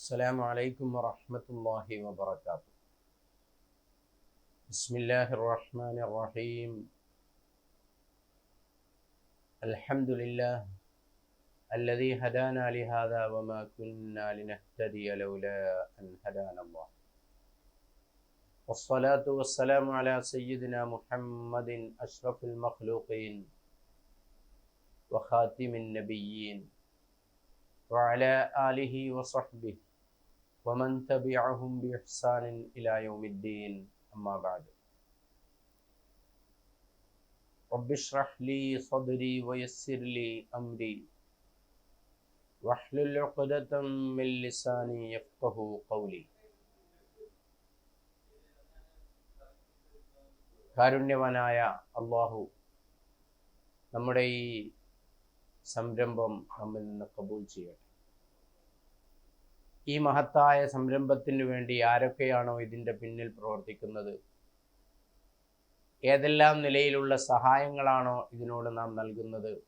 السلام عليكم ورحمة الله وبركاته. بسم الله الرحمن الرحيم. الحمد لله الذي هدانا لهذا وما كنا لنهتدي لولا أن هدانا الله. والصلاة والسلام على سيدنا محمد أشرف المخلوقين وخاتم النبيين وعلى آله وصحبه ومن تبعهم بإحسان إلى يوم الدين أما بعد رب اشرح لي صدري ويسر لي أمري واحلل عقدة من لساني يفقه قولي കാരുണ്യവാനായ അള്ളാഹു നമ്മുടെ ഈ സംരംഭം നമ്മിൽ നിന്ന് കബൂൽ ചെയ്യട്ടെ ഈ മഹത്തായ സംരംഭത്തിന് വേണ്ടി ആരൊക്കെയാണോ ഇതിന്റെ പിന്നിൽ പ്രവർത്തിക്കുന്നത്? ഏതെല്ലാം നിലയിലുള്ള സഹായങ്ങളാണോ ഇതിനോട് നാം നൽകുന്നത്?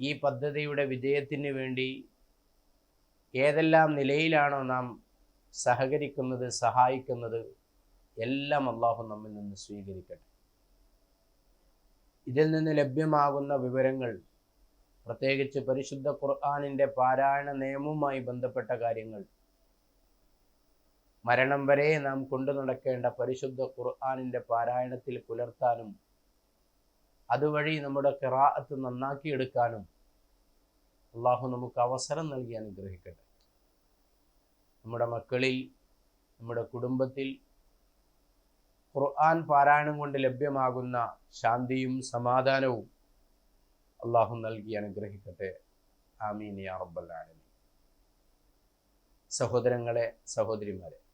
ഈ പദ്ധതിയുടെ വിജയത്തിന് വേണ്ടി ഏതെല്ലാം നിലയിലാണോ നാം സഹകരിക്കുന്നത് സഹായിക്കുന്നത്? എല്ലാം അള്ളാഹു നമ്മിൽ നിന്ന് സ്വീകരിക്കട്ടെ. ഇതിൽ നിന്ന് ലഭ്യമാകുന്ന വിവരങ്ങൾ പ്രത്യേകിച്ച് പരിശുദ്ധ ഖുർആാനിന്റെ പാരായണ നിയമവുമായി ബന്ധപ്പെട്ട കാര്യങ്ങൾ. മരണം വരെ നാം കൊണ്ടു നടക്കേണ്ട പരിശുദ്ധ ഖുർആാനിന്റെ പാരായണത്തിൽ പുലർത്താനും അതുവഴി നമ്മുടെ കിറാഅത്ത് നന്നാക്കിയെടുക്കാനും അള്ളാഹു നമുക്ക് അവസരം നൽകി അനുഗ്രഹിക്കട്ടെ. നമ്മുടെ മക്കളിൽ നമ്മുടെ കുടുംബത്തിൽ ഖുർആൻ പാരായണം കൊണ്ട് ലഭ്യമാകുന്ന ശാന്തിയും സമാധാനവും അള്ളാഹു നൽകി അനുഗ്രഹിക്കട്ടെ. ആമീൻ യാ റബ്ബൽ ആലമീൻ. സഹോദരങ്ങളെ സഹോദരിമാരെ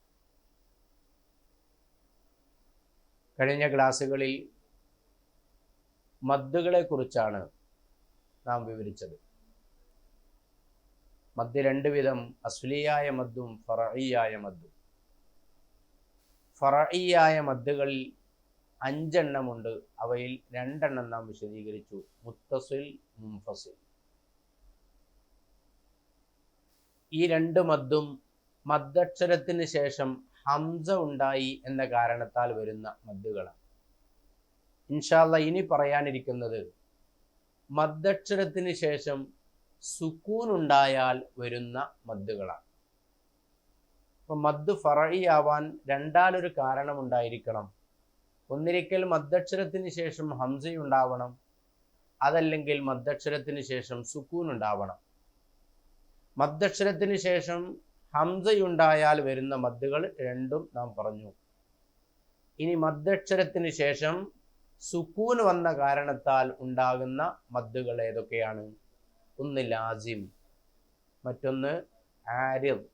കഴിഞ്ഞ ക്ലാസ്സുകളിൽ മദ്ദുകളെക്കുറിച്ചാണ് നാം വിവരിച്ചത്. മദ് രണ്ട് വിധം അസ്ലിയായ മദ്ദും ഫറയിയായ മദ്ദും. ഫറയിയായ മദ്ദുകളിൽ അഞ്ചെണ്ണമുണ്ട്. അവയിൽ രണ്ടെണ്ണം നാം വിശദീകരിച്ചു. മുത്തസിൽ മുംഫസിൽ ഈ രണ്ട് മദ്ദും മദ്ദക്ഷരത്തിന് ശേഷം ഹംസ ഉണ്ടായി എന്ന കാരണത്താൽ വരുന്ന മദ്ദുകളാണ്. ഇൻഷാല്ല ഇനി പറയാനിരിക്കുന്നത് മദ്ദക്ഷരത്തിന് ശേഷം സുക്കൂൻ ഉണ്ടായാൽ വരുന്ന മദ്ദുകളാണ്. അപ്പം മദ് ആവാൻ രണ്ടാലൊരു കാരണമുണ്ടായിരിക്കണം. ഒന്നിരിക്കൽ മദ്ദക്ഷരത്തിന് ശേഷം ഹംസയുണ്ടാവണം. അതല്ലെങ്കിൽ മദ്ദക്ഷരത്തിന് ശേഷം സുക്കൂൻ ഉണ്ടാവണം മദ്ദക്ഷരത്തിന് ശേഷം ഹംസയുണ്ടായാൽ വരുന്ന മദ്ദുകൾ രണ്ടും നാം പറഞ്ഞു. ഇനി മദ്ദക്ഷരത്തിന് ശേഷം സുക്കൂൻ വന്ന കാരണത്താൽ ഉണ്ടാകുന്ന മദ്ദുകൾ ഏതൊക്കെയാണ്? ഒന്ന് ലാസിം മറ്റൊന്ന് ആരിദ്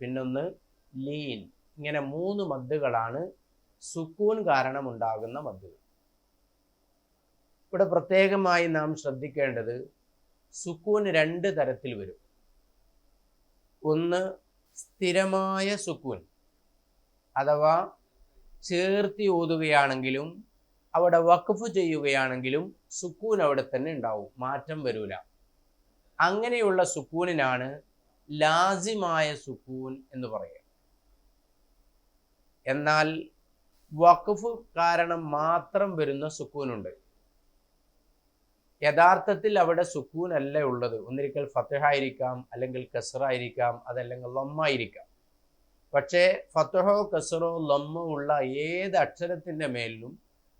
പിന്നൊന്ന് ലീൻ. ഇങ്ങനെ മൂന്ന് മദ്ദുകളാണ് സുക്കൂൻ കാരണം ഉണ്ടാകുന്ന മദ്ദുകൾ ഇവിടെ പ്രത്യേകമായി നാം ശ്രദ്ധിക്കേണ്ടത് സുക്കൂൻ രണ്ട് തരത്തിൽ വരും. ഒന്ന് സ്ഥിരമായ സുക്കൂൻ അഥവാ ചേർത്തി ഓതുകയാണെങ്കിലും അവിടെ വഖഫ് ചെയ്യുകയാണെങ്കിലും സുക്കൂൻ അവിടെ തന്നെ ഉണ്ടാവും മാറ്റം വരൂല. അങ്ങനെയുള്ള സുക്കൂനിനാണ് ലാസിമായ സുക്കൂൻ എന്ന് പറയുക. എന്നാൽ വഖഫ് കാരണം മാത്രം വരുന്ന സുക്കൂനുണ്ട്. യഥാർത്ഥത്തിൽ അവിടെ സുക്കൂൻ അല്ല ഉള്ളത്. ഒന്നിരിക്കൽ ഫത്തഹായിരിക്കാം അല്ലെങ്കിൽ കസറായിരിക്കാം അതല്ലെങ്കിൽ ലൊമ്മായിരിക്കാം പക്ഷേ ഫത്തഹോ കസറോ ലൊമ്മോ ഉള്ള ഏത് അക്ഷരത്തിന്റെ മേലിലും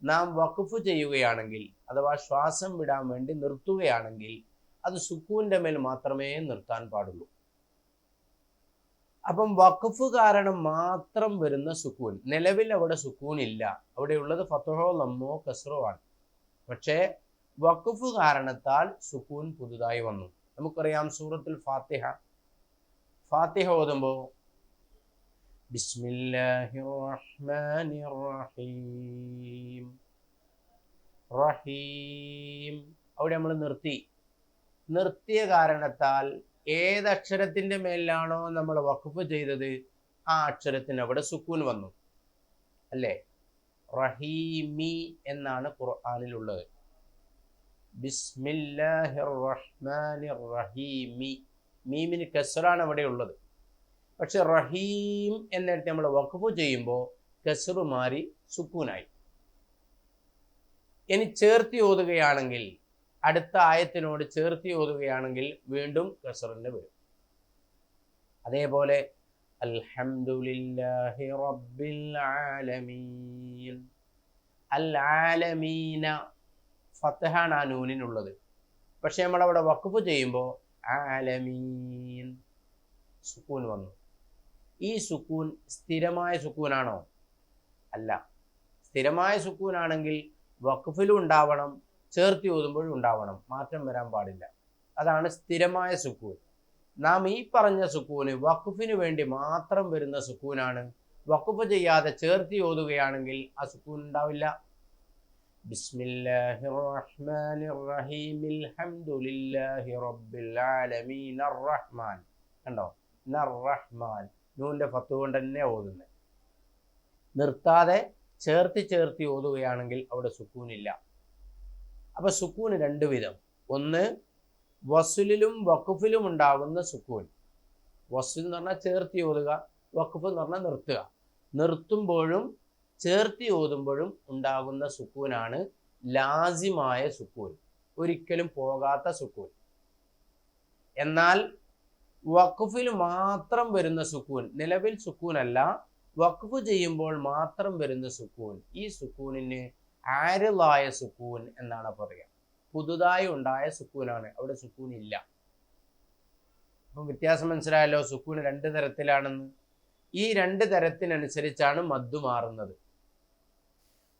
നാം വഖഫ് ചെയ്യുകയാണെങ്കിൽ അഥവാ ശ്വാസം വിടാൻ വേണ്ടി നിർത്തുകയാണെങ്കിൽ അത് സുക്കൂന്റെ മേൽ മാത്രമേ നിർത്താൻ പാടുള്ളൂ. അപ്പം വഖഫ് കാരണം മാത്രം വരുന്ന സുക്കൂൻ. നിലവിൽ അവിടെ സുക്കൂൻ ഇല്ല അവിടെ ഉള്ളത് ഫത്തഹോ ലമ്മോ കസ്രോ ആണ്. പക്ഷേ വഖഫ് കാരണത്താൽ സുക്കൂൻ പുതുതായി വന്നു. നമുക്കറിയാം സൂറത്തിൽ ഫാത്തിഹ. ഫാത്തിഹ ഓതുമ്പോൾ ബിസ്മില്ലാഹിർ റഹ്മാനിർ റഹീം റഹീം. അവിടെ നമ്മൾ നിർത്തി. നിർത്തിയ കാരണത്താൽ ഏതക്ഷരത്തിന്റെ മേലിലാണോ നമ്മൾ വഖഫ് ചെയ്തത്? ആ അക്ഷരത്തിന് അവിടെ സുക്കൂൻ വന്നു. അല്ലേ? റഹീമി എന്നാണ് ഖുർആാനിലുള്ളത്. ബിസ്മില്ലാഹിർ റഹ്മാനിർ റഹീമി മീമിന് കസറാണ് അവിടെ ഉള്ളത്. പക്ഷെ റഹീം എന്നിടത്ത് നമ്മൾ വഖഫ് ചെയ്യുമ്പോൾ കസറ് മാറി സുക്കൂനായി. ഇനി ചേർത്തി ഓതുകയാണെങ്കിൽ അടുത്ത ആയത്തിനോട് ചേർത്തി ഓതുകയാണെങ്കിൽ വീണ്ടും കസറിന് വരും. അതേപോലെ അൽഹംദുലില്ലാഹി റബ്ബിൽ ആലമീൻ. അൽ ആലമീന നൂനിനുള്ളത്. പക്ഷെ നമ്മളവിടെ വഖഫ് ചെയ്യുമ്പോൾ ആലമീൻ സുക്കൂൻ വന്നു. ഈ സുക്കൂൻ സ്ഥിരമായ സുക്കൂനാണോ? അല്ല. സ്ഥിരമായ സുക്കൂനാണെങ്കിൽ വഖഫിലും ഉണ്ടാവണം ചേർത്തി ഓതുമ്പോഴും ഉണ്ടാവണം. മാറ്റം വരാൻ പാടില്ല. അതാണ് സ്ഥിരമായ സുക്കൂൻ. നാം ഈ പറഞ്ഞ സുക്കൂന് വഖഫിന് വേണ്ടി മാത്രം വരുന്ന സുക്കൂനാണ്. വക്കുഫ് ചെയ്യാതെ ചേർത്തി ഓതുകയാണെങ്കിൽ ആ സുക്കൂൻ ഉണ്ടാവില്ല. ബിസ്മില്ലാഹിർ റഹ്മാനിർ റബ്ബിൽ റഹ്മാൻ കണ്ടോ? റഹ്മാൻ നൂന്റെ ഫത്ത് കൊണ്ട് തന്നെ ഓതുന്നത് നിർത്താതെ ചേർത്തി ചേർത്തി ഓതുകയാണെങ്കിൽ അവിടെ സുക്കൂനില്ല. അപ്പൊ സുക്കൂന് രണ്ട് വിധം. ഒന്ന് വസുലിലും വഖഫിലും ഉണ്ടാകുന്ന സുക്കൂൻ. വസുൽ എന്ന് പറഞ്ഞാൽ ചേർത്തി ഓതുക വഖഫ് എന്ന് പറഞ്ഞാൽ നിർത്തുക. നിർത്തുമ്പോഴും ചേർത്തി ഓതുമ്പോഴും ഉണ്ടാകുന്ന സുക്കൂനാണ് ലാസിമായ സുക്കൂൻ. ഒരിക്കലും പോകാത്ത സുക്കൂൻ. എന്നാൽ വഖഫിൽ മാത്രം വരുന്ന സുക്കൂൻ നിലവിൽ സുക്കൂനല്ല വഖഫ് ചെയ്യുമ്പോൾ മാത്രം വരുന്ന സുക്കൂൻ ഈ സുക്കൂനിന് ആരലായ സുക്കൂൻ എന്നാണ് പറയുക. പുതുതായി ഉണ്ടായ സുക്കൂനാണ്. അവിടെ സുക്കൂൻ ഇല്ല അപ്പം വ്യത്യാസം മനസ്സിലായല്ലോ സുക്കൂൻ രണ്ട് തരത്തിലാണെന്ന്. ഈ രണ്ട് തരത്തിനനുസരിച്ചാണ് മദ്ദു മാറുന്നത്.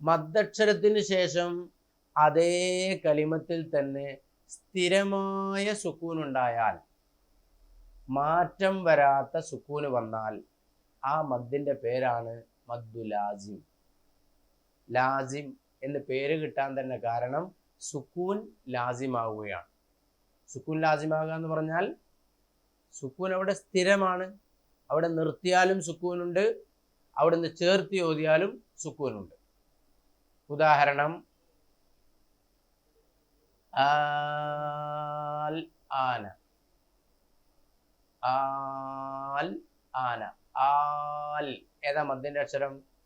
മദ്ദക്ഷരത്തിന് ശേഷം അതേ കലിമത്തിൽ തന്നെ സ്ഥിരമായ സുക്കൂൻ ഉണ്ടായാൽ മാറ്റം വരാത്ത സുക്കൂന് വന്നാൽ ആ മദ്ദിന്റെ പേരാണ് മദ്ദു ലാസിം. ലാസിം എന്ന് പേര് കിട്ടാൻ തന്നെ കാരണം സുക്കൂൻ ലാസിമാവുകയാണ്. സുക്കൂൻ ലാസിമാകുക എന്ന് പറഞ്ഞാൽ സുക്കൂൻ അവിടെ സ്ഥിരമാണ്. അവിടെ നിർത്തിയാലും സുക്കൂനുണ്ട്. അവിടെ ചേർത്തി ഓതിയാലും സുക്കൂനുണ്ട്. ഉദാഹരണം ആൽ ആന. ആൽ ആന. ആൽ. ഏതാ മദ്യന്റെ അക്ഷരം?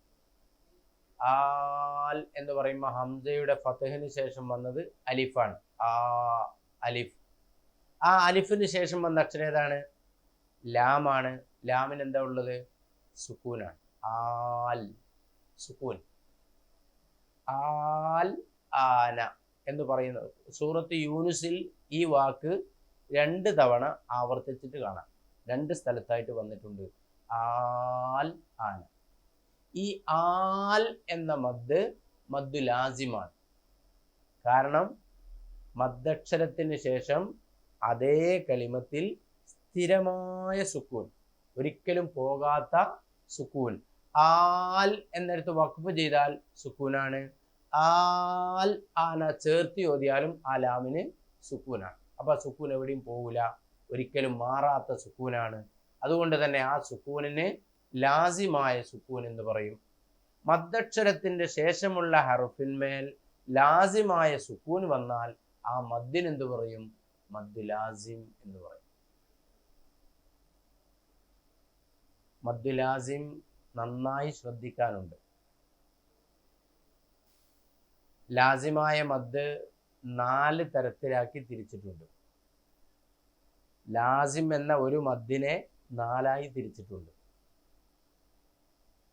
ആൽ എന്ന് പറയുമ്പോൾ ഹംസയുടെ ഫത്തഹിന് ശേഷം വന്നത് അലിഫാണ്. ആ അലിഫ്. ആ അലിഫിന് ശേഷം വന്ന അക്ഷരം ഏതാണ്? ലാമാണ് ലാമിന് എന്താ ഉള്ളത്? സുക്കൂനാണ്. ആൽ. സുക്കൂൻ. ആൽ ആന എന്ന് പറയുന്നത്. സൂറത്ത് യൂനുസിൽ ഈ വാക്ക് രണ്ട് തവണ ആവർത്തിച്ചിട്ട് കാണാം. രണ്ട് സ്ഥലത്തായിട്ട് വന്നിട്ടുണ്ട്. ആൽ ആന. ഈ ആൽ എന്ന മദ് മദ്ദു ലാസിമാണ്. കാരണം മദ്ദക്ഷരത്തിന് ശേഷം അതേ കലിമത്തിൽ സ്ഥിരമായ സുക്കൂൻ ഒരിക്കലും പോകാത്ത സുക്കൂൻ. ആൽ എന്നിടത്ത് വഖഫ് ചെയ്താൽ സുക്കൂനാണ്. ആൽ ആന ചേർത്ത് ഓതിയാലും ആ ലാമിന് സുക്കൂനാണ്. അപ്പൊ സുക്കൂൻ എവിടെയും പോകില്ല ഒരിക്കലും മാറാത്ത സുക്കൂനാണ്. അതുകൊണ്ട് തന്നെ ആ സുക്കൂനിന് ലാസിമായ സുക്കൂൻ എന്ന് പറയും. മദ്ദക്ഷരത്തിന്റെ ശേഷമുള്ള ഹറുഫിന്മേൽ ലാസിമായ സുക്കൂൻ വന്നാൽ ആ മദ്ദിന് എന്ത് പറയും? മദ് ലാസിം എന്ന് പറയും. മദ് ലാസിം നന്നായി ശ്രദ്ധിക്കാനുണ്ട്. ലാസിമായ മദ് നാല് തരത്തിലാക്കി തിരിച്ചിട്ടുണ്ട്. ലാസിം എന്ന ഒരു മദ്ദിനെ നാലായി തിരിച്ചിട്ടുണ്ട്.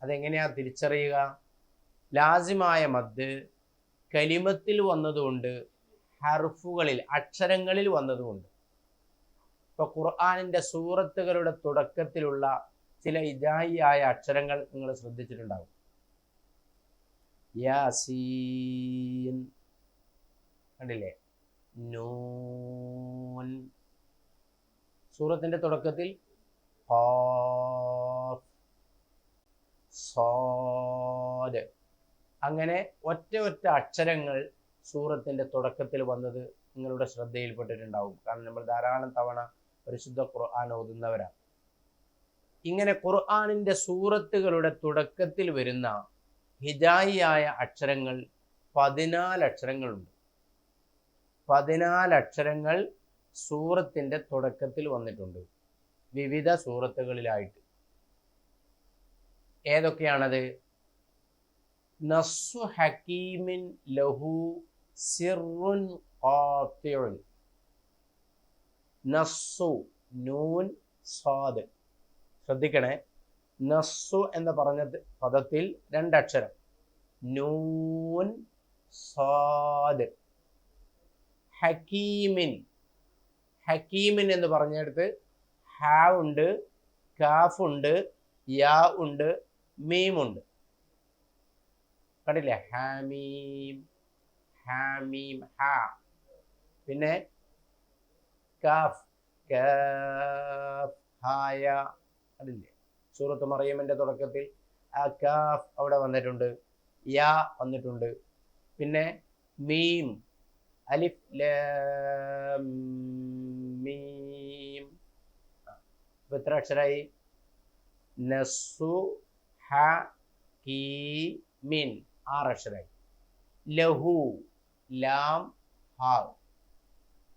അതെങ്ങനെയാ തിരിച്ചറിയുക? ലാസിമായ മദ് കലിമത്തിൽ വന്നതുകൊണ്ട് ഹർഫുകളിൽ അക്ഷരങ്ങളിൽ വന്നതുകൊണ്ട്. ഇപ്പൊ ഖുർആാനിന്റെ സൂറത്തുകളുടെ തുടക്കത്തിലുള്ള ചില ഇജാഹിയായ അക്ഷരങ്ങൾ നിങ്ങൾ ശ്രദ്ധിച്ചിട്ടുണ്ടാകും യാസീൻ. കണ്ടില്ലേ? നൂൻ. സൂറത്തിന്റെ തുടക്കത്തിൽ ഖാഫ്, സ്വാദ് അങ്ങനെ ഒറ്റ ഒറ്റ അക്ഷരങ്ങൾ സൂറത്തിന്റെ തുടക്കത്തിൽ വന്നത് നിങ്ങളുടെ ശ്രദ്ധയിൽപ്പെട്ടിട്ടുണ്ടാവും. കാരണം നമ്മൾ ധാരാളം തവണ പരിശുദ്ധ ഖുർആൻ ഓതുന്നവരാണ്. ഇങ്ങനെ ഖുർആനിന്റെ സൂറത്തുകളുടെ തുടക്കത്തിൽ വരുന്ന ഹിജായിയായ അക്ഷരങ്ങൾ പതിനാല് അക്ഷരങ്ങളുണ്ട്. പതിനാല് അക്ഷരങ്ങൾ സൂറത്തിന്റെ തുടക്കത്തിൽ വന്നിട്ടുണ്ട്. വിവിധ സൂറത്തുകളിലായിട്ട്. ഏതൊക്കെയാണത്? നസ്സു ഹക്കീമിൻ ലഹു സിറുൻ ഖാത്തിഉൻ. നസ്സു നൂൻ സാദ്. ശ്രദ്ധിക്കണേ. നസ്സു എന്ന് പറഞ്ഞ പദത്തിൽ രണ്ടക്ഷരം. നൂൻ സാദ്. ഹക്കീമിൻ. ഹക്കീമിൻ എന്ന് പറഞ്ഞെടുത്ത് ഹാ ഉണ്ട് കാഫ് ഉണ്ട് യാ ഉണ്ട് മീമുണ്ട് കണ്ടില്ലേ? ഹാമീം ഹാമീം ഹാ. പിന്നെ കാഫ് കാഫ് ഹായ. അതില്ലേ സൂറത്ത് മറിയമിന്റെ തുടക്കത്തിൽ ആ കാഫ് അവിടെ വന്നിട്ടുണ്ട് യാ വന്നിട്ടുണ്ട്. പിന്നെ മീം അലിഫ് മീം. ഇപ്പം എത്ര അക്ഷരായി? നസു ഹ മിൻ. ആറ് അക്ഷരായി. ലഹു ലാം ഹാ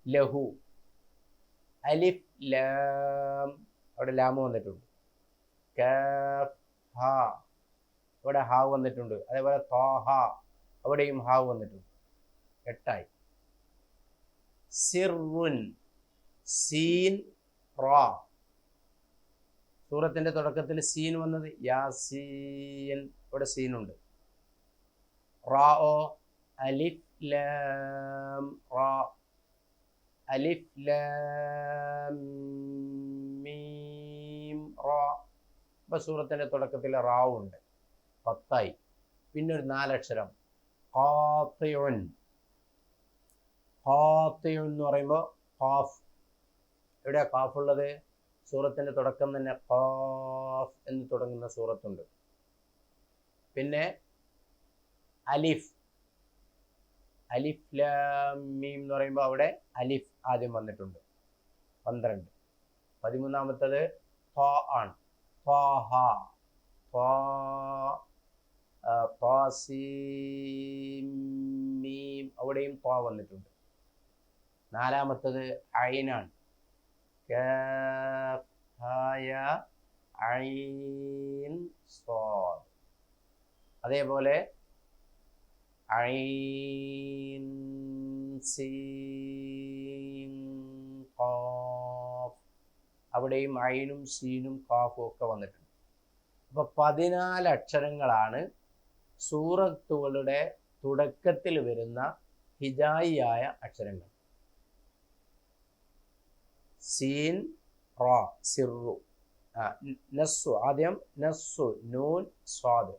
ലഹു. അലിഫ് ലാം. അവിടെ ലാം വന്നിട്ടുണ്ട്. കാഫ് ഹ. ഇവിടെ ഹാവ് വന്നിട്ടുണ്ട്. അതേപോലെ തോഹ അവിടെയും ഹാവ് വന്നിട്ടുണ്ട്. എട്ടായി. സിറുൻ സീൻ റോ. സൂറത്തിന്റെ തുടക്കത്തിൽ സീൻ വന്നത് യാസീൻ ഇവിടെ സീനുണ്ട്. റാ ഓ അലിഫ് ലാം റാ. അലിഫ് ലാം മീം റാ. ഇപ്പം സൂറത്തിന്റെ തുടക്കത്തിൽ റാവ് ഉണ്ട്. പത്തായി. പിന്നെ ഒരു നാലക്ഷരം. ഖാത്തിയുൻ ഖാത്തിയുൻ എന്ന് പറയുമ്പോൾ ഖാഫ്. എവിടെയാ ഖാഫ് ഉള്ളത്? സൂറത്തിന്റെ തുടക്കം തന്നെ ഖാഫ് എന്ന് തുടങ്ങുന്ന സൂറത്തുണ്ട്. പിന്നെ അലിഫ് അലിഫ് ലാം എന്ന് പറയുമ്പോൾ അവിടെ അലിഫ് ആദ്യം വന്നിട്ടുണ്ട്. പന്ത്രണ്ട്. പതിമൂന്നാമത്തത് ഫാ ആണ്. മീം അവിടെയും ത്വാ വന്നിട്ടുണ്ട്. നാലാമത്തത് ഐനാണ് ഐൻ സ്വാദ്. അതേപോലെ ഐൻ സീൻ അവിടെയും ഐനും സീനും കാഫും ഒക്കെ വന്നിട്ടുണ്ട്. അപ്പോൾ പതിനാല് അക്ഷരങ്ങളാണ് സൂറത്തുകളുടെ തുടക്കത്തിൽ വരുന്ന ഹിജായിയായ അക്ഷരങ്ങൾ. സീൻ റോ സിറു നസ്സു ആദ്യം നസ്സു നൂൻ സ്വാദ്.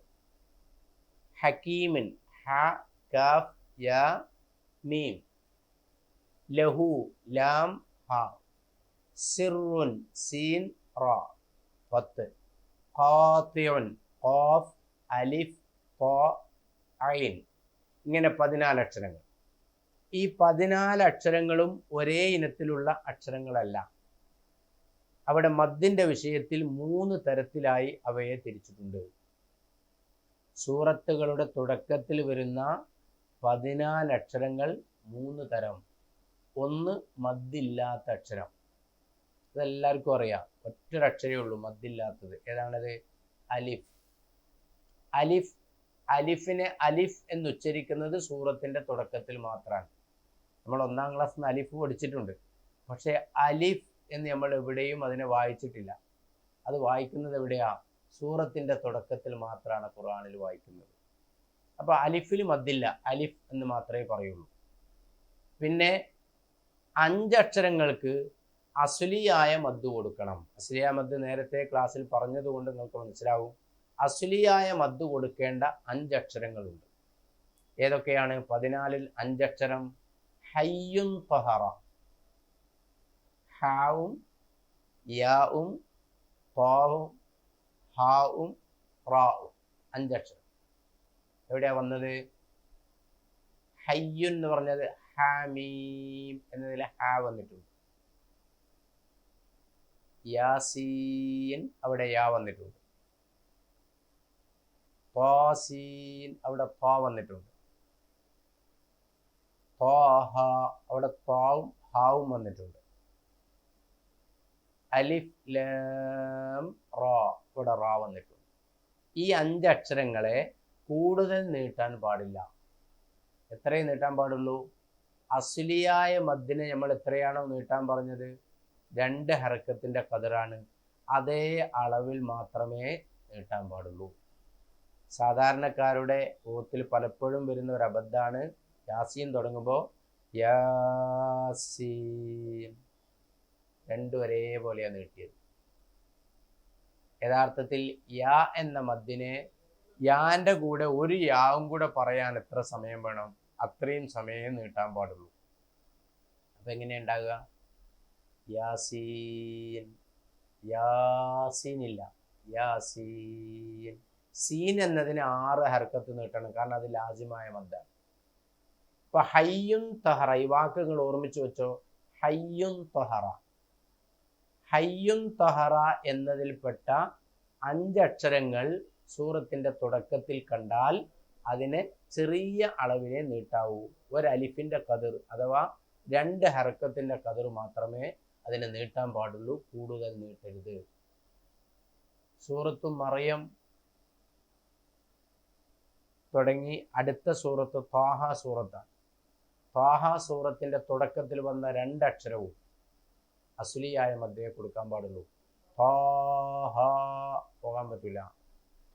ഹക്കീമിൻ ഹ കഫ് യ മീം. ലഹു ലാം ഹ. സിറുൻ സീൻ റ പത്ത്. ഖാത്തിയുൻ ഖാഫ് അലിഫ് ഐൻ. ഇങ്ങനെ പതിനാല് അക്ഷരങ്ങൾ. ഈ പതിനാല് അക്ഷരങ്ങളും ഒരേ ഇനത്തിലുള്ള അക്ഷരങ്ങളല്ല. അവിടെ മദ്ദിന്റെ വിഷയത്തിൽ മൂന്ന് തരത്തിലായി അവയെ തിരിച്ചിട്ടുണ്ട്. സൂറത്തുകളുടെ തുടക്കത്തിൽ വരുന്ന പതിനാല് അക്ഷരങ്ങൾ മൂന്ന് തരം. ഒന്ന് മദ്ദില്ലാത്ത അക്ഷരം. ഇതെല്ലാവർക്കും അറിയാം. ഒറ്റൊരക്ഷരേ ഉള്ളൂ മദ്ദില്ലാത്തത്. ഏതാണത്? അലിഫ്. അലിഫ് അലിഫിനെ അലിഫ് എന്ന് ഉച്ചരിക്കുന്നത് സൂറത്തിന്റെ തുടക്കത്തിൽ മാത്രമാണ് നമ്മൾ ഒന്നാം ക്ലാസ് നിന്ന് അലിഫ് പഠിച്ചിട്ടുണ്ട്. പക്ഷേ അലിഫ് എന്ന് നമ്മൾ എവിടെയും അതിനെ വായിച്ചിട്ടില്ല. അത് വായിക്കുന്നത് എവിടെയാ? സൂറത്തിന്റെ തുടക്കത്തിൽ മാത്രമാണ് ഖുറാനിൽ വായിക്കുന്നത്. അപ്പോൾ അലിഫിൽ മദ്ദില്ല അലിഫ് എന്ന് മാത്രമേ പറയുള്ളൂ. പിന്നെ അഞ്ചക്ഷരങ്ങൾക്ക് അസുലിയായ മദ് കൊടുക്കണം. അസുലിയായ മദ് നേരത്തെ ക്ലാസ്സിൽ പറഞ്ഞതുകൊണ്ട് നിങ്ങൾക്ക് മനസ്സിലാവും. അസുലിയായ മദ് കൊടുക്കേണ്ട അഞ്ചക്ഷരങ്ങളുണ്ട്. ഏതൊക്കെയാണ്? പതിനാലിൽ അഞ്ചക്ഷരം ഹയ്യുൻ തഹറ. ഹാവും യാവും തോവും ഹാവും റാവും അഞ്ചക്ഷരം. എവിടെയാ വന്നത്? ഹയ്യുൻ എന്ന് പറഞ്ഞത് ഹാമീം എന്നതിൽ ഹാ വന്നിട്ടുണ്ട്. യാസീൻ അവിടെ യാ വന്നിട്ടുണ്ട്. പാസീൻ അവിടെ പാ വന്നിട്ടുണ്ട്. ത്വാഹ അവിടെ പാവും ഹാവും വന്നിട്ടുണ്ട്. അലിഫ് ലാം റോ ഇവിടെ റാ വന്നിട്ടുണ്ട്. ഈ അഞ്ച് അക്ഷരങ്ങളെ കൂടുതൽ നീട്ടാൻ പാടില്ല. എത്രയും നീട്ടാൻ പാടുള്ളൂ? അസുലിയായ മദ്ദിനെ നമ്മൾ എത്രയാണോ നീട്ടാൻ പറഞ്ഞത്? രണ്ട് ഹറക്കത്തിന്റെ കതിറാണ് അതേ അളവിൽ മാത്രമേ നീട്ടാൻ പാടുള്ളൂ. സാധാരണക്കാരുടെ ഓത്തിൽ പലപ്പോഴും വരുന്ന ഒരു അബദ്ധമാണ് യാസീൻ തുടങ്ങുമ്പോൾ യാസീൻ രണ്ടും ഒരേപോലെയാണ് കിട്ടിയത് യഥാർത്ഥത്തിൽ യാ എന്ന മദ്ദിനെ യാന്റെ കൂടെ ഒരു യാവും കൂടെ പറയാൻ എത്ര സമയം വേണം? അത്രയും സമയം നീട്ടാൻ പാടുള്ളൂ. അപ്പൊ എങ്ങനെയാണ് ഉണ്ടാകുക യാസീൻ യാസീനില്ല. യാസീൻ. സീൻ എന്നതിന് ആറ് ഹർക്കത്ത് നീട്ടണം. കാരണം അത് ലാജിമായ മദ്ദാണ്. ഇപ്പൊ ഹയ്യുൻ തഹറ ഈ വാക്കുകൾ ഓർമ്മിച്ചു വെച്ചോ. ഹയ്യുൻ തഹറ. ഹയ്യുൻ തഹറ എന്നതിൽപ്പെട്ട അഞ്ചക്ഷരങ്ങൾ സൂറത്തിന്റെ തുടക്കത്തിൽ കണ്ടാൽ അതിനെ ചെറിയ അളവിനെ നീട്ടാവൂ. ഒരു അലിഫിന്റെ കതിർ അഥവാ രണ്ട് ഹറക്കത്തിന്റെ കതിർ മാത്രമേ അതിനെ നീട്ടാൻ പാടുള്ളൂ കൂടുതൽ നീട്ടരുത്. സൂറത്തു മറിയം തുടങ്ങി അടുത്ത സൂറത്ത് ത്വാഹ സൂറത്താണ്. ത്വാഹ സൂറത്തിന്റെ തുടക്കത്തിൽ വന്ന രണ്ടക്ഷരവും അസുലിയായ മദ്യയെ കൊടുക്കാൻ പാടുള്ളൂ. ത്വാഹ പോകാൻ പറ്റില്ല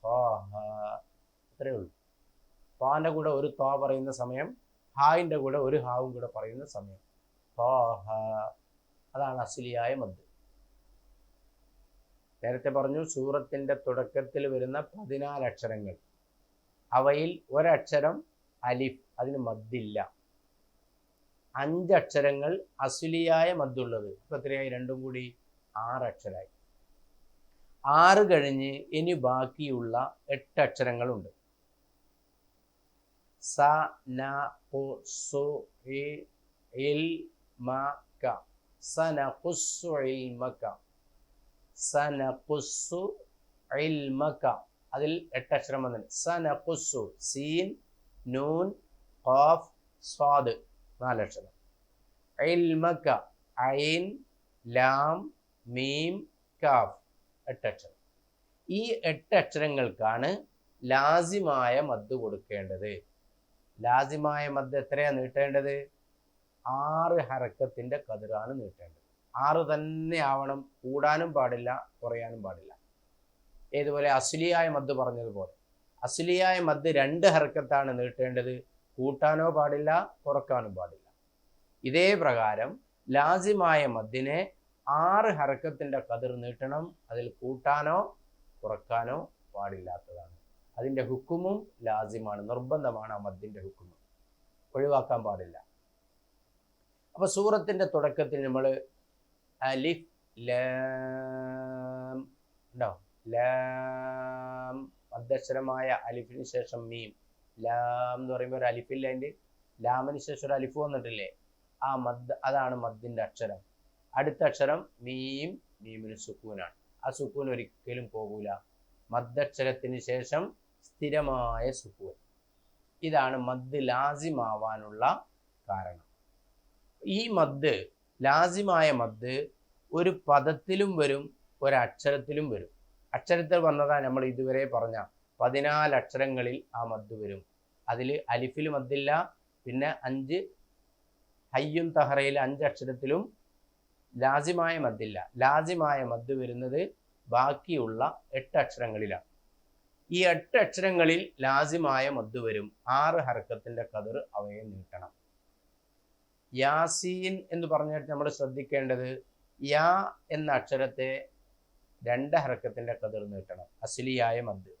ത്വാഹ അത്രയേ ഉള്ളൂ. ത്വാന്റെ കൂടെ ഒരു ത്വാ പറയുന്ന സമയം ഹായിന്റെ കൂടെ ഒരു ഹാവും കൂടെ പറയുന്ന സമയം. ത്വാഹ അതാണ് അസുലിയായ മദ്യ നേരത്തെ പറഞ്ഞു സൂറത്തിന്റെ തുടക്കത്തിൽ വരുന്ന പതിനാല് അക്ഷരങ്ങൾ അവയിൽ ഒരക്ഷരം അലിഫ് അതിന് മദ്ദില്ല. അഞ്ചക്ഷരങ്ങൾ അസുലിയായ മദ്ദുള്ളത്. ഇപ്പൊ എത്രയായി? രണ്ടും കൂടി ആറ് അക്ഷരമായി ആറ് കഴിഞ്ഞ് ഇനി ബാക്കിയുള്ള എട്ട് അക്ഷരങ്ങളുണ്ട്. സ ന കു സു ഇ ഇൽ മ ക. സനഖുസ്സു ഇൽ മ ക. അതിൽ എട്ടക്ഷരം വന്നിട്ടുണ്ട്. സനഖുസ്സു സീൻ നൂൻ ഖാഫ് സ്വാദ്. നാലക്ഷരം ഇൽമക ഐൻ ലാം മീം കാഫ് എട്ടക്ഷരം ഈ എട്ടക്ഷരങ്ങൾക്കാണ് ലാസിമായ മദ് കൊടുക്കേണ്ടത്. ലാസിമായ മദ് എത്രയാണ് നീട്ടേണ്ടത്? ആറ് ഹരക്കത്തിന്റെ കതിറാണ് നീട്ടേണ്ടത്. ആറ് തന്നെ ആവണം. കൂടാനും പാടില്ല കുറയാനും പാടില്ല. ഏതുപോലെ അസുലിയായ മദ് പറഞ്ഞതുപോലെ. അസുലിയായ മദ് രണ്ട് ഹർക്കത്താണ് നീട്ടേണ്ടത്. കൂട്ടാനോ പാടില്ല കുറക്കാനും പാടില്ല. ഇതേ പ്രകാരം ലാസിമായ മദ്ദിനെ ആറ് ഹരക്കത്തിന്റെ കതിർ നീട്ടണം. അതിൽ കൂട്ടാനോ കുറക്കാനോ പാടില്ലാത്തതാണ്. അതിന്റെ ഹുക്കുമും ലാസിമാണ് നിർബന്ധമാണ് ആ മദ്ദിന്റെ ഹുക്കുമ്. ഒഴിവാക്കാൻ പാടില്ല. അപ്പൊ സൂറത്തിന്റെ തുടക്കത്തിൽ നമ്മൾ അലിഫ് ലാം ലാം മദ്ദക്ഷരമായ അലിഫിന് ശേഷം മീം. ലാം എന്ന് പറയുമ്പോൾ ഒരു അലിഫില്ലാണ്ട് ലാമിന് ശേഷം ഒരു അലിഫ് വന്നിട്ടില്ലേ? ആ മദ് അതാണ് മദ്ദിന്റെ അക്ഷരം. അടുത്ത അക്ഷരം മീം മീമിന് സുക്കൂനാണ്. ആ സുക്കൂൻ ഒരിക്കലും പോകൂല. മദ്ദക്ഷരത്തിന് ശേഷം സ്ഥിരമായ സുക്കൂൻ. ഇതാണ് മദ് ലാസിമാവാനുള്ള കാരണം. ഈ മദ് ലാസിമായ മദ് ഒരു പദത്തിലും വരും ഒരക്ഷരത്തിലും വരും. അക്ഷരത്തിൽ വന്നതാണ് നമ്മൾ ഇതുവരെ പറഞ്ഞ പതിനാല് അക്ഷരങ്ങളിൽ ആ മദ് വരും. അതിൽ അലിഫിൽ മദ്ദില്ല പിന്നെ അഞ്ച് ഹയ്യും തഹറയിൽ അഞ്ച് അക്ഷരത്തിലും ലാസിമായ മദ്ദില്ല. ലാസിമായ മദ് വരുന്നത് ബാക്കിയുള്ള എട്ട് അക്ഷരങ്ങളിലാണ്. ഈ എട്ട് അക്ഷരങ്ങളിൽ ലാസിമായ മദ് വരും. ആറ് ഹർക്കത്തിന്റെ കതിർ അവയെ നീട്ടണം. യാസീൻ എന്ന് പറഞ്ഞിട്ട് നമ്മൾ ശ്രദ്ധിക്കേണ്ടത് യാ എന്ന അക്ഷരത്തെ രണ്ട് ഹർക്കത്തിന്റെ കതിർ നീട്ടണം. അസിലിയായ മദ്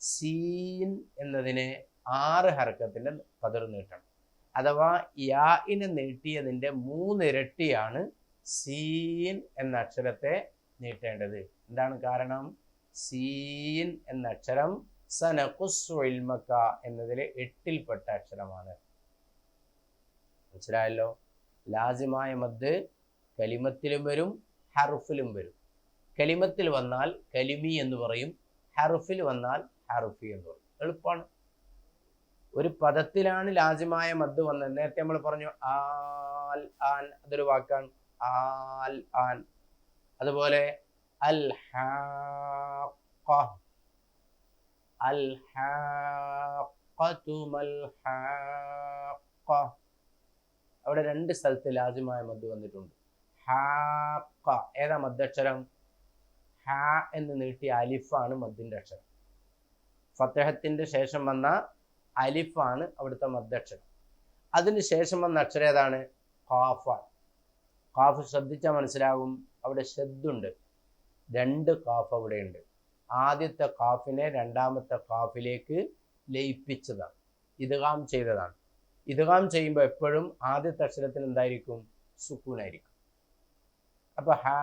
സീൻ എന്നതിനെ ആറ് ഹർക്കത്തിന്റെ കതിർ നീട്ടണം. അഥവാ യാഇനെ നീട്ടിയതിന്റെ മൂന്നിരട്ടിയാണ് സീൻ എന്ന അക്ഷരത്തെ നീട്ടേണ്ടത്. എന്താണ് കാരണം? സീൻ എന്ന അക്ഷരം സനഖുസ്സു എന്നതിലെ എട്ടിൽപ്പെട്ട അക്ഷരമാണ്. മനസ്സിലായല്ലോ? ലാസിമായ മദ് കലിമത്തിലും വരും ഹറുഫിലും വരും. കലിമത്തിൽ വന്നാൽ കലിമി എന്ന് പറയും ഹറുഫിൽ വന്നാൽ ഹറുഫി എന്ന് പറയും. എളുപ്പമാണ് ഒരു പദത്തിലാണ് ലാസിമായ മദ് വന്നത്. നേരത്തെ നമ്മൾ പറഞ്ഞു ആൽ ആൻ അതൊരു വാക്കാണ്. ആൽ ആൻ. അതുപോലെ അൽ അവിടെ രണ്ട് സ്ഥലത്ത് ലാസിമായ മദ് വന്നിട്ടുണ്ട്. ഹാഖ ഏതാ മദ്ദക്ഷരം ഹാ എന്ന് നീട്ടിയ അലിഫാണ് മദ്ദിന്റെ അക്ഷരം. ഫത്തഹത്തിന്റെ ശേഷം വന്ന അലിഫാണ് അവിടുത്തെ മദ്ദക്ഷരം അതിന് ശേഷം വന്ന അക്ഷരം ഏതാണ്? കാഫാണ് കാഫ് ശ്രദ്ധിച്ചാൽ മനസ്സിലാകും അവിടെ ഷെദ്ദുണ്ട്. രണ്ട് കാഫ് അവിടെ ഉണ്ട് ആദ്യത്തെ കാഫിനെ രണ്ടാമത്തെ കാഫിലേക്ക് ലയിപ്പിച്ചതാണ്. ഇതുകാം ചെയ്തതാണ്. ഇതുകാം ചെയ്യുമ്പോൾ എപ്പോഴും ആദ്യത്തെ അക്ഷരത്തിന് എന്തായിരിക്കും? സുക്കൂനായിരിക്കും. അപ്പൊ ഹാ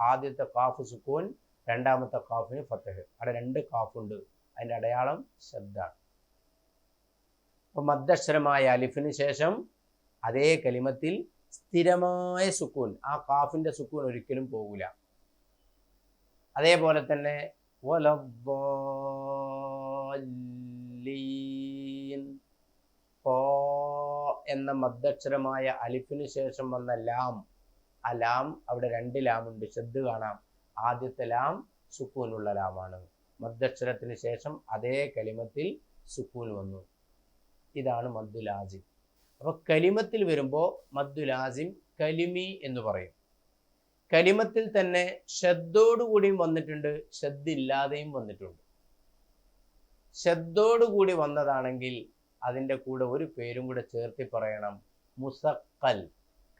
ആദ്യത്തെ കാഫ് സുക്കൂൻ രണ്ടാമത്തെ കാഫിന് ഫത്തഹ്. അവിടെ രണ്ട് കാഫുണ്ട്. അതിന്റെ അടയാളം ശബ്ദാണ് അപ്പം മദ്ദക്ഷരമായ അലിഫിന് ശേഷം അതേ കലിമത്തിൽ സ്ഥിരമായ സുക്കൂൻ ആ കാഫിന്റെ സുക്കൂൻ ഒരിക്കലും പോകില്ല അതേപോലെ തന്നെ എന്ന മദ്ദക്ഷരമായ അലിഫിന് ശേഷം വന്ന ലാം ആ ലാം അവിടെ രണ്ട് ലാമുണ്ട്. ശ്രദ്ധ കാണാം. ആദ്യത്തെ ലാം സുക്കൂനുള്ള ലാമാണ്. മദ്ദക്ഷരത്തിന് ശേഷം അതേ കലിമത്തിൽ സുക്കൂൻ വന്നു. ഇതാണ് മദ്ദുലാസിം അപ്പോൾ കലിമത്തിൽ വരുമ്പോൾ മദ്ദുലാസിം കലിമി എന്ന് പറയും. കലിമത്തിൽ തന്നെ ശബ്ദോടുകൂടിയും വന്നിട്ടുണ്ട് ശബ്ദില്ലാതെയും വന്നിട്ടുണ്ട്. ശബ്ദോടുകൂടി വന്നതാണെങ്കിൽ അതിന്റെ കൂടെ ഒരു പേരും കൂടെ ചേർത്തി പറയണം മുസക്കൽ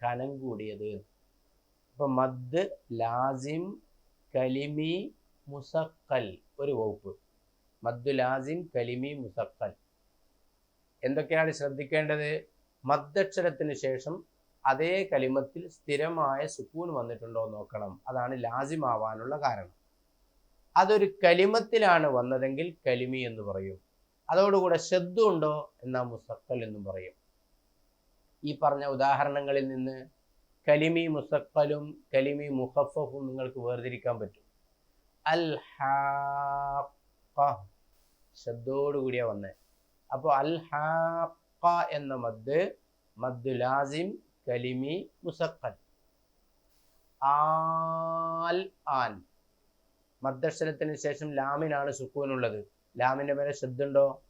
കനം കൂടിയത്. അപ്പം മദ് ലാസിം കലിമി മുസക്കൽ ഒരു വകുപ്പ്. മദ്ദുലാസിം ലാസിം കലിമി മുസക്കൽ എന്തൊക്കെയാണ് ശ്രദ്ധിക്കേണ്ടത്? മദ്ദക്ഷരത്തിന് ശേഷം അതേ കലിമത്തിൽ സ്ഥിരമായ സുക്കൂൻ വന്നിട്ടുണ്ടോ നോക്കണം. അതാണ് ലാസിമാവാനുള്ള കാരണം. അതൊരു കലിമത്തിലാണ് വന്നതെങ്കിൽ കലിമി എന്ന് പറയും. അതോടുകൂടെ ശബ്ദം ഉണ്ടോ എന്നാ മുസക്കൽ എന്നും പറയും. ഈ പറഞ്ഞ ഉദാഹരണങ്ങളിൽ നിന്ന് കലിമി മുസക്കലും കലിമി മുഹഫും നിങ്ങൾക്ക് വേർതിരിക്കാൻ പറ്റും. അൽ ഹാഖ ശബ്ദോടുകൂടിയാ വന്നേ. അപ്പോൾ അൽ ഹാഖ എന്ന മദ് മദ് ലാസിം കലിമി മുസക്കൽ ആൽ ആൻ. ശേഷം ലാമിനാണ് സുക്കൂനുള്ളത്. ലാമിന്റെ മേലെ ശബ്ദുണ്ടോ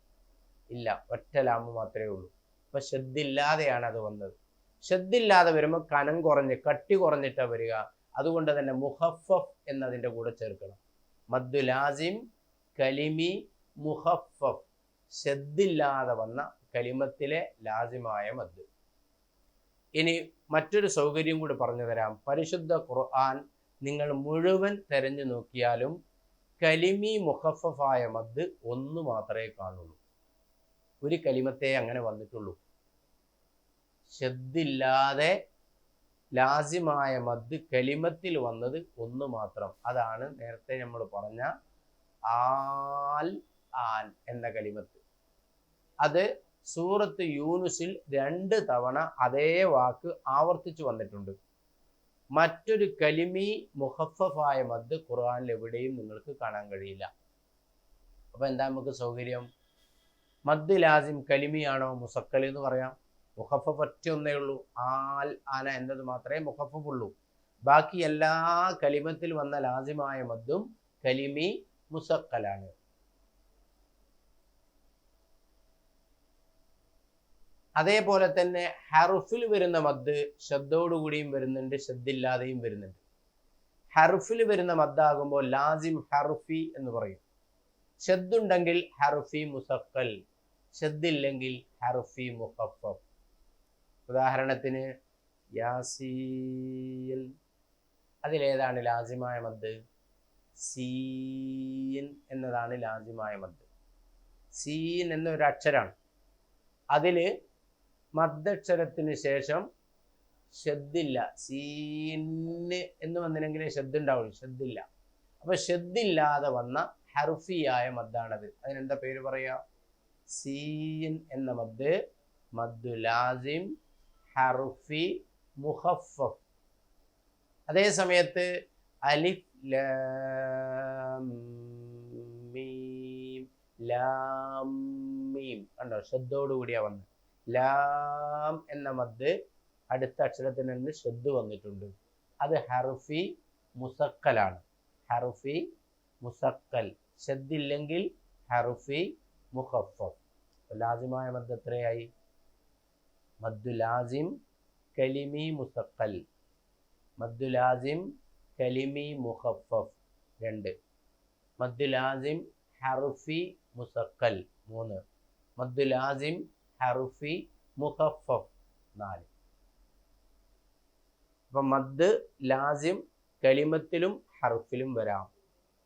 ഇല്ല. ഒറ്റ ലാമ് മാത്രമേ ഉള്ളൂ. അപ്പൊ ശബ്ദില്ലാതെയാണ് അത് വന്നത്. ശബ്ദില്ലാതെ വരുമ്പോൾ കനം കുറഞ്ഞ് കട്ടി കുറഞ്ഞിട്ടാ വരിക. അതുകൊണ്ട് തന്നെ മുഹഫഫ് എന്നതിന്റെ കൂടെ ചേർക്കണം. മദ്ദു ലാസിം കലിമി മുഹഫഫ്. ശ്രദ്ധില്ലാതെ വന്ന കലിമത്തിലെ ലാസിമായ മദ് ഇനി മറ്റൊരു സൗകര്യം കൂടി പറഞ്ഞു തരാം. പരിശുദ്ധ ഖുർആൻ നിങ്ങൾ മുഴുവൻ തെരഞ്ഞു നോക്കിയാലും കലിമി മുഹഫഫായ മദ് ഒന്ന് മാത്രമേ കാണുള്ളൂ. ഒരു കലിമത്തെ അങ്ങനെ വന്നിട്ടുള്ളൂ. ശബ്ദില്ലാതെ ലാസിമായ മദ് കലിമത്തിൽ വന്നത് ഒന്ന് മാത്രം. അതാണ് നേരത്തെ നമ്മൾ പറഞ്ഞ ആൽ ആൻ എന്ന കലിമത്ത്. അത് സൂറത്ത് യൂനുസിൽ രണ്ട് തവണ അതേ വാക്ക് ആവർത്തിച്ചു വന്നിട്ടുണ്ട്. മറ്റൊരു കലിമി മുഹഫഫായ മദ് ഖുർആാനിൽ എവിടെയും നിങ്ങൾക്ക് കാണാൻ കഴിയില്ല. അപ്പൊ എന്താ നമുക്ക് സൗകര്യം? മദ് ലാസിം കലിമിയാണോ മുസക്കൽ എന്ന് പറയാം. മുഹഫഫ് ഒറ്റ ഒന്നേ ഉള്ളൂ ആൽ ആന എന്നത് മാത്രമേ മുഹഫഫ് ഉള്ളൂ ബാക്കി എല്ലാ കലിമത്തിൽ വന്ന ലാസിമായ മദ്ദും കലിമി മുസക്കലാണ് അതേപോലെ തന്നെ ഹറുഫിൽ വരുന്ന മദ് ശബ്ദോടുകൂടിയും വരുന്നുണ്ട് ശബ്ദില്ലാതെയും വരുന്നുണ്ട്. ഹറുഫിൽ വരുന്ന മദ്ദാകുമ്പോൾ ലാസിം ഹറുഫി എന്ന് പറയും. ശബ്ദുണ്ടെങ്കിൽ ഹറുഫി മുസക്കൽ ശബ്ദില്ലെങ്കിൽ ഹറുഫി മുഹഫഫ് ഉദാഹരണത്തിന് യാസീൽ അതിലേതാണ് ലാസിമായ മദ്. സീൻ എന്നതാണ് ലാസിമായ മദ്. സീൻ എന്നൊരു അക്ഷരാണ്. അതിൽ മദ്ദക്ഷരത്തിന് ശേഷം ഷദ്ദില്ല. സീന് എന്ന് വന്നില്ലെങ്കിലേ ശബ്ദം ഉണ്ടാവുള്ളൂ ശബ്ദില്ല അപ്പൊ ഷദ്ദില്ലാതെ വന്ന ഹർഫിയായ മദ്ദാണത്. അതിനെന്താ പേര് പറയാ? സീൻ എന്ന മദ്. മദ്ദു ലാസിം ഹർഫി മുഹഫഫ്. അതേ സമയത്ത് അലിഫ് ലാം ലാം മീം. കണ്ടോ? ശ്രദ്ധയോട് കൂടിയാ വന്നത് ലാം എന്ന മദ് അടുത്ത അക്ഷരത്തിൽ നിന്ന് ശ്രദ്ധ വന്നിട്ടുണ്ട്. അത് ഹർഫി മുസക്കലാണ്. ഹർഫി മുസക്കൽ. ശബ്ദില്ലെങ്കിൽ ഹർഫി മുഖഫഫ് ലാസിമായ മദ് എത്രയായി? മദ്ദു ലാസിം കലിമി മുസക്കൽ മദ്ദു ലാസിം കലിമി മുഹഫഫ്. രണ്ട്. മദ്ദു ലാസിം ഹർഫി മുസക്കൽ മൂന്ന്. മദ്ദു ലാസിം ഹർഫി മുഹഫഫ്. നാല്. അപ്പം മദ് ലാസിം കലിമത്തിലും ഹർഫിലും വരാം.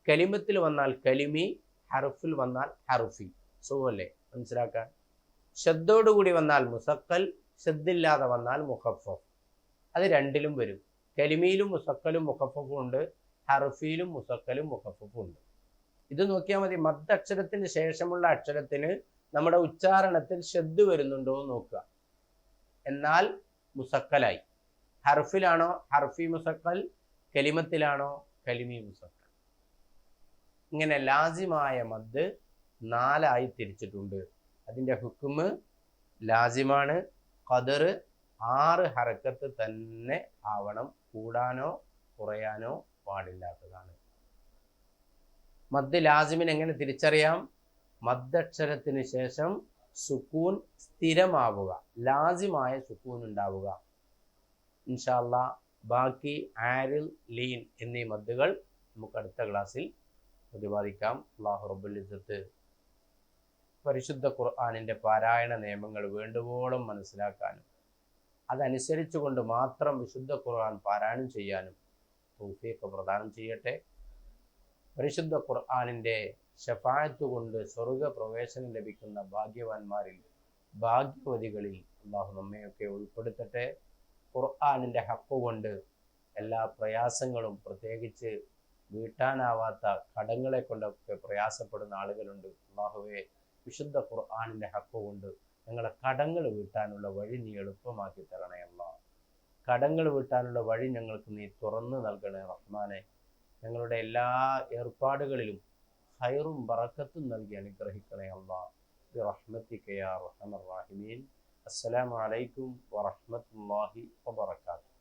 കലിമത്തിൽ വന്നാൽ കലിമി ഹർഫിൽ വന്നാൽ ഹർഫി സുഖമല്ലേ? മനസ്സിലാക്കാൻ? ശബ്ദോടുകൂടി വന്നാൽ മുസക്കൽ ശബ്ദില്ലാതെ വന്നാൽ മുഖഫഫ്. അത് രണ്ടിലും വരും. കലിമിയിലും മുസക്കലും മുഖഫഫും ഉണ്ട്. ഹർഫിയിലും മുസക്കലും മുഖഫഫും ഉണ്ട്. ഇത് നോക്കിയാൽ മതി. മദ് അക്ഷരത്തിന് ശേഷമുള്ള അക്ഷരത്തിന് നമ്മുടെ ഉച്ചാരണത്തിൽ ശ്രദ്ധ വരുന്നുണ്ടോ എന്ന് നോക്കുക. എന്നാൽ മുസക്കലായി. ഹർഫിലാണോ? ഹർഫി മുസക്കൽ കലിമത്തിലാണോ? കലിമി മുസക്കൽ. ഇങ്ങനെ ലാസിമായ മദ് നാലായി തിരിച്ചിട്ടുണ്ട്. അതിന്റെ ഹുക്കുമ് ലാസിമാണ്. ഖദർ ആറ് ഹറക്കത്ത് തന്നെ ആവണം. കൂടാനോ കുറയാനോ പാടില്ലാത്തതാണ്. മദ് ലാസിമിന് എങ്ങനെ തിരിച്ചറിയാം? മദ്ദക്ഷരത്തിന് ശേഷം സുക്കൂൻ സ്ഥിരമാവുക. ലാസിമായ സുക്കൂൻ ഉണ്ടാവുക. ഇൻഷാല്ല ബാക്കി ആരിൽ ലീൻ എന്നീ മദ്ദുകൾ നമുക്ക് അടുത്ത ക്ലാസ്സിൽ പ്രതിപാദിക്കാം. അള്ളാഹു റബ്ബുൽ ഇസ്സത്ത് പരിശുദ്ധ ഖുർആാനിന്റെ പാരായണ നിയമങ്ങൾ വേണ്ടുവോളം മനസ്സിലാക്കാനും അതനുസരിച്ചുകൊണ്ട് മാത്രം വിശുദ്ധ ഖുർആൻ പാരായണം ചെയ്യാനും തൗഫീഖ് പ്രദാനം ചെയ്യട്ടെ. പരിശുദ്ധ ഖുർആാനിന്റെ ഷഫായത്ത് കൊണ്ട് സ്വർഗ പ്രവേശനം ലഭിക്കുന്ന ഭാഗ്യവാന്മാരിൽ ഭാഗ്യവതികളിൽ അള്ളാഹു നമ്മയൊക്കെ ഉൾപ്പെടുത്തട്ടെ. ഖുർആാനിന്റെ ഹക്ക് കൊണ്ട് എല്ലാ പ്രയാസങ്ങളും പ്രത്യേകിച്ച് വീട്ടാനാവാത്ത കടങ്ങളെ കൊണ്ടൊക്കെ പ്രയാസപ്പെടുന്ന ആളുകളുണ്ട്. അള്ളാഹുവെ വിശുദ്ധ ഖുർആാനിന്റെ ഹക്ക് കൊണ്ട് കടങ്ങൾ വീട്ടാനുള്ള വഴി നീ എളുപ്പമാക്കി തരണേ അല്ല. കടങ്ങൾ വീട്ടാനുള്ള വഴി ഞങ്ങൾക്ക് നീ തുറന്നു നൽകണേ റഹ്മാനെ. ഞങ്ങളുടെ എല്ലാ ഏർപ്പാടുകളിലും ഹൈറും ബറക്കത്തും നൽകി അനുഗ്രഹിക്കണേ അല്ല. റഹ്മത്തിക്കയാ റഹ്മർ റാഹിമീൻ വറഹ്മത്തുള്ളാഹി വബറകാതുഹു.